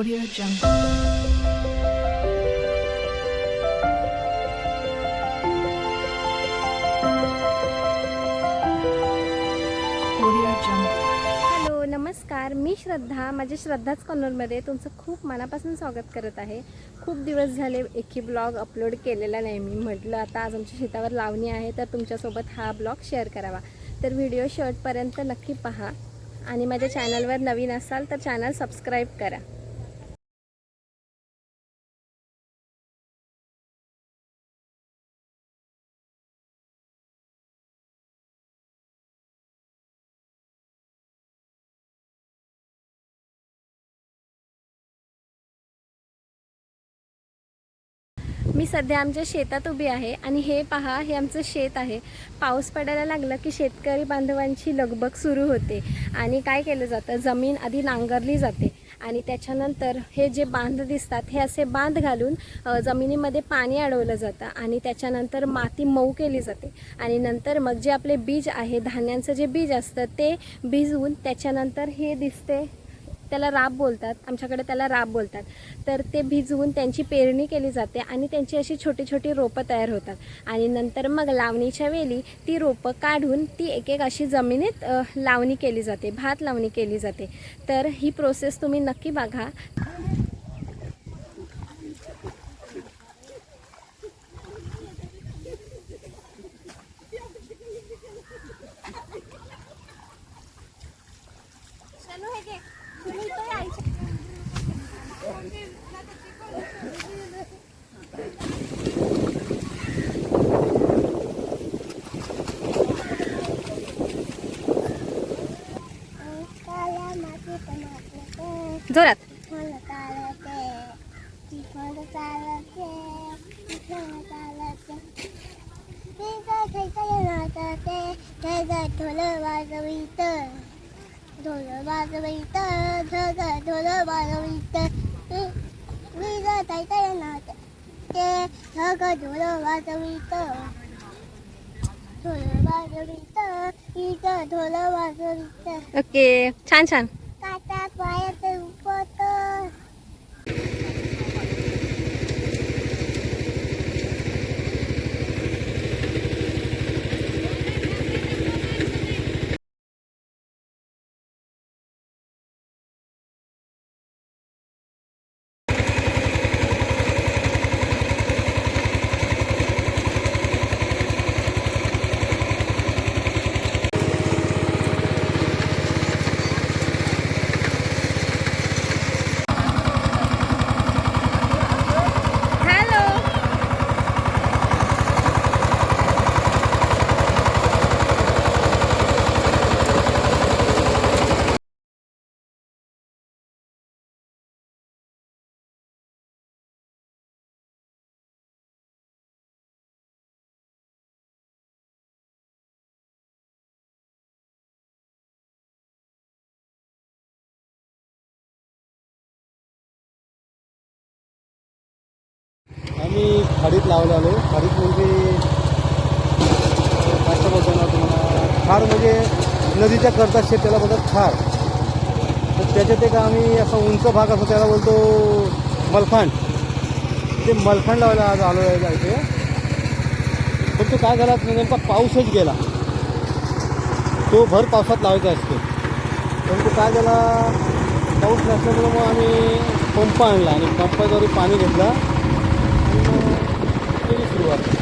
Audio Jungle. Hello नमस्कार. मी श्रद्धा. माझ्या श्रद्धाच कॉर्नरमध्ये तुमचं खूप मनापासून स्वागत करत आहे. खूप दिवस झाले एकही ब्लॉग अपलोड केलेला नाही. मी म्हटलं आता आज आमच्या शेतावर लावणी आहे तर तुमच्यासोबत हा ब्लॉग शेअर करावा. तर व्हिडिओ शेवटपर्यंत नक्की पहा. आणि माझ्या चॅनलवर नवीन असाल तर चॅनल सबस्क्राईब करा. मी सध्या आमच्या शेतात उभी आहे आणि हे पहा हे आमचं शेत आहे. पाऊस पडायला लागला की शेतकरी बांधवांची लगबग सुरू होते आणि काय केलं जातं? जमीन आधी नांगरली जाते आणि त्याच्यानंतर हे जे बांध दिसतात हे असे बांध घालून जमिनीमध्ये पाणी अडवलं जातं आणि त्याच्यानंतर माती मऊ केली जाते. आणि नंतर मग जे आपले बीज आहे धान्यांचं जे बीज असतं ते भिजवून त्याच्यानंतर हे दिसते. त्याला राब बोलतात आमच्याकडे त्याला राब बोलतात. तर ते भिजवून त्यांची पेरणी केली जाते आणि त्यांची अशी छोटी छोटी रोपं तयार होतात. आणि नंतर मग लावणीच्या वेळी ती रोपं काढून ती एक एक अशी जमिनीत लावणी केली जाते भात लावणी केली जाते. तर ही प्रोसेस तुम्ही नक्की बघा. वाजवित ओके छान छान. खाडीत लावले आलो खाडीत म्हणजे काय बोलतो ना तुम्हाला खार म्हणजे नदीच्या करता शेत त्याला बोलतात खार तर त्याच्यात एक आम्ही असा उंच भाग असतो त्याला बोलतो मलखांड. ते मलखांड लावायला आज आलो आहे इथे पण तो काय झाला नेमका पाऊसच गेला. तो भर पावसात लावायचा असतो. परंतु काय झाला पाऊस नसल्यामुळं मग आम्ही पंप आणला आणि पंपाद्वारे पाणी घेतला. सुरुवात